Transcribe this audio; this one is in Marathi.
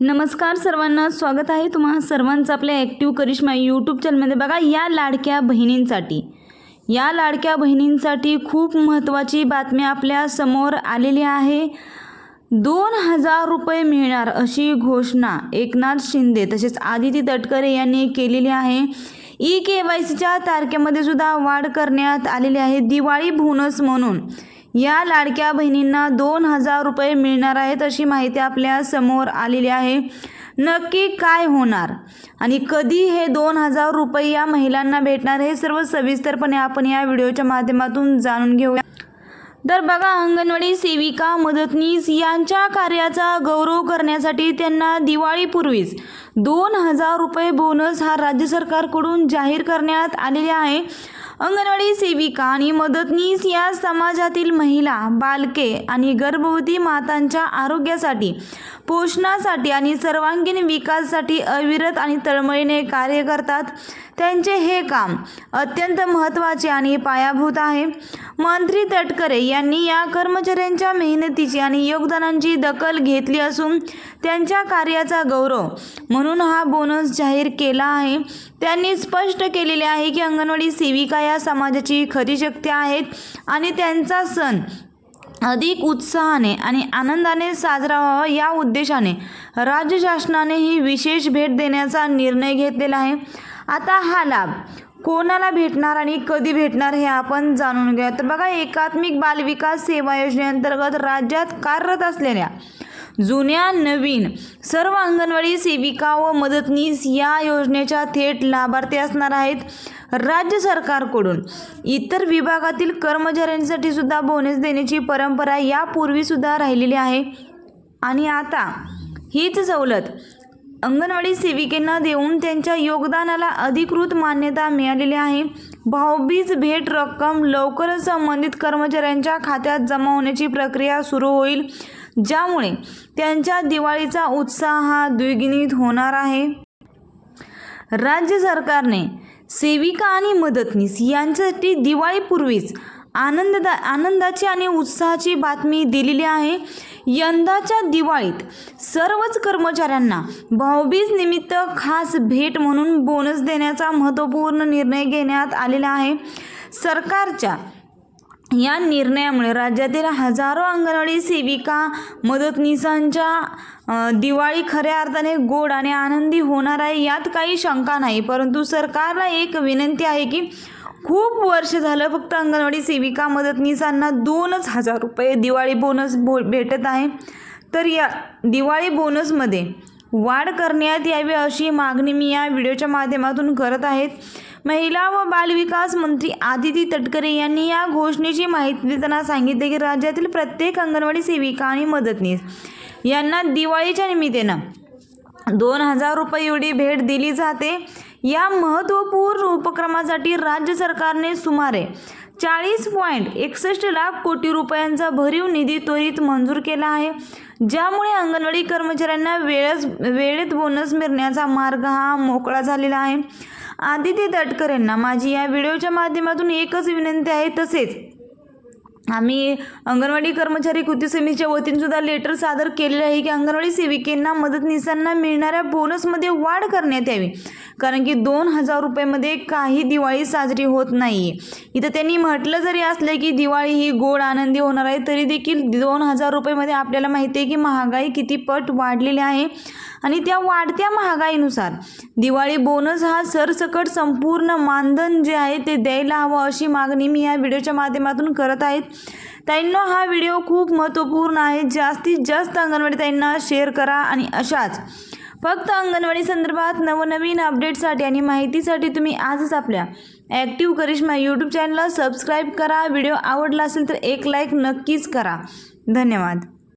नमस्कार सर्वांना स्वागत आहे तुम्हा सर्वांचं आपल्या ॲक्टिव्ह करिश्मा यूट्यूब चॅनलमध्ये बघा या लाडक्या बहिणींसाठी या लाडक्या बहिणींसाठी खूप महत्त्वाची बातमी आपल्यासमोर आलेली आहे. दोन हजार रुपये मिळणार अशी घोषणा एकनाथ शिंदे तसेच आदिती तटकरे यांनी केलेली आहे. ई के वाय सीच्या तारखेमध्ये सुद्धा वाढ करण्यात आलेली आहे. दिवाळी बोनस म्हणून. या लाडक्या बहिणींना दोन हजार रुपये मिळणार आहेत अशी माहिती आपल्यासमोर आलेली आहे. नक्की काय होणार? आणि कधी हे दोन हजार रुपये या महिलांना भेटणार हे सर्व सविस्तरपणे आपण या व्हिडिओच्या माध्यमातून जाणून घेऊया. तर बघा अंगणवाडी सेविका मदतनीस यांच्या कार्याचा गौरव करण्यासाठी त्यांना दिवाळीपूर्वीच दोन हजार रुपये बोनस हा राज्य सरकारकडून जाहीर करण्यात आलेला आहे. अंगणवाडी सेविका आणि मदतनीस या समाजातील महिला बालके आणि गर्भवती मातांच्या आरोग्यासाठी पोषणासाठी आणि सर्वांगीण विकासासाठी अविरत आणि तळमळीने कार्य करतात. त्यांचे हे काम अत्यंत महत्त्वाचे आणि पायाभूत आहे. मंत्री तटकरे यांनी या कर्मचाऱ्यांच्या मेहनतीची आणि योगदानांची दखल घेतली असून त्यांच्या कार्याचा गौरव म्हणून हा बोनस जाहीर केला आहे. त्यांनी स्पष्ट केलेले आहे की अंगणवाडी सेविका या समाजाची खरी शक्ती आहेत आणि त्यांचा सण अधिक उत्साहाने आणि आनंदाने साजरा व्हावा या उद्देशाने राज्य शासनाने ही विशेष भेट देण्याचा निर्णय घेतलेला आहे. आता हा लाभ कोणाला भेटणार आणि कधी भेटणार हे आपण जाणून घेऊया तर बघा एकात्मिक बालविकास सेवा योजनेअंतर्गत राज्यात कार्यरत असलेल्या जुन्या नवीन सर्व अंगणवाडी सेविका व मदतनीस या योजनेच्या थेट लाभार्थी असणार आहेत. राज्य सरकारकडून. इतर विभागातील कर्मचाऱ्यांसाठी सुद्धा बोनस देण्याची परंपरा यापूर्वी सुद्धा राहिलेली आहे. आणि आता हीच सवलत अंगणवाडी सेविकेंना देऊन त्यांच्या योगदानाला अधिकृत मान्यता मिळालेली आहे. भाऊबीज भेट रक्कम लवकरच संबंधित कर्मचाऱ्यांच्या खात्यात जमा होण्याची प्रक्रिया सुरू होईल ज्यामुळे त्यांच्या दिवाळीचा उत्साह हा द्विगुणित होणार आहे. राज्य सरकारने सेविका आणि मदतनीस यांच्यासाठी दिवाळीपूर्वीच आनंददा आनंदाची आणि उत्साहाची बातमी दिलेली आहे. यंदाच्या दिवाळीत सर्वच कर्मचाऱ्यांना भाऊबीज निमित्त खास भेट म्हणून बोनस देण्याचा महत्त्वपूर्ण निर्णय घेण्यात आलेला आहे. सरकारच्या या निर्णयामुळे राज्यातील हजारो अंगणवाडी सेविका मदतनीसांच्या दिवाळी खऱ्या अर्थाने गोड आणि आनंदी होणार आहे यात काही शंका नाही. परंतु सरकारला एक विनंती आहे की खूप वर्ष झालं फक्त अंगणवाडी सेविका मदतनीसांना दोनच हजार रुपये दिवाळी बोनस भो भेटत आहे. तर या दिवाळी बोनसमध्ये वाढ करण्यात यावी अशी मागणी मी या व्हिडिओच्या माध्यमातून करत आहेत. महिला व बालविकास मंत्री आदिती तटकरे यांनी या घोषणेची माहिती देताना सांगितले की राज्यातील प्रत्येक अंगणवाडी सेविका आणि मदतनीस यांना दिवाळीच्या निमित्तानं दोन हजार रुपये एवढी भेट दिली जाते. या महत्त्वपूर्ण उपक्रमासाठी राज्य सरकारने सुमारे चाळीस पॉईंट एकसष्ट लाख कोटी रुपयांचा भरीव निधी त्वरित मंजूर केला आहे. ज्यामुळे अंगणवाडी कर्मचाऱ्यांना वेळच वेळेत बोनस मिळण्याचा मार्ग हा मोकळा झालेला आहे. आदिती तटकरेंना माझी या व्हिडिओच्या माध्यमातून एकच विनंती आहे तसेच आम्ही अंगणवाडी कर्मचारी कृती समितीच्या वतीने सुद्धा लेटर सादर केलेलं आहे की अंगणवाडी सेविकेंना मदतनीसांना मिळणाऱ्या बोनसमध्ये वाढ करण्यात यावी. कारण की दोन हजार रुपयामध्ये काही दिवाळी साजरी होत नाही. आहे इथं त्यांनी म्हटलं जरी असलं की दिवाळी ही गोड आनंदी होणार आहे तरी देखील दोन हजार रुपयेमध्ये आपल्याला माहिती आहे की महागाई किती पट वाढलेली आहे. आणि त्या वाढत्या महागाईनुसार दिवाळी बोनस हा सरसकट संपूर्ण मानधन जे आहे ते द्यायला हवं अशी मागणी मी या व्हिडिओच्या माध्यमातून करत आहेत ताईंनो हा व्हिडिओ खूप महत्त्वपूर्ण आहे. जास्तीत जास्त अंगणवाडी ताईंना शेअर करा आणि अशाच फक्त अंगणवाडी संदर्भात नवनवीन अपडेटसाठी आणि माहितीसाठी तुम्ही आजच आपल्या ॲक्टिव्ह करिश्मा यूट्यूब चॅनलला सबस्क्राईब करा. व्हिडिओ आवडला असेल तर एक लाईक नक्कीच करा. धन्यवाद.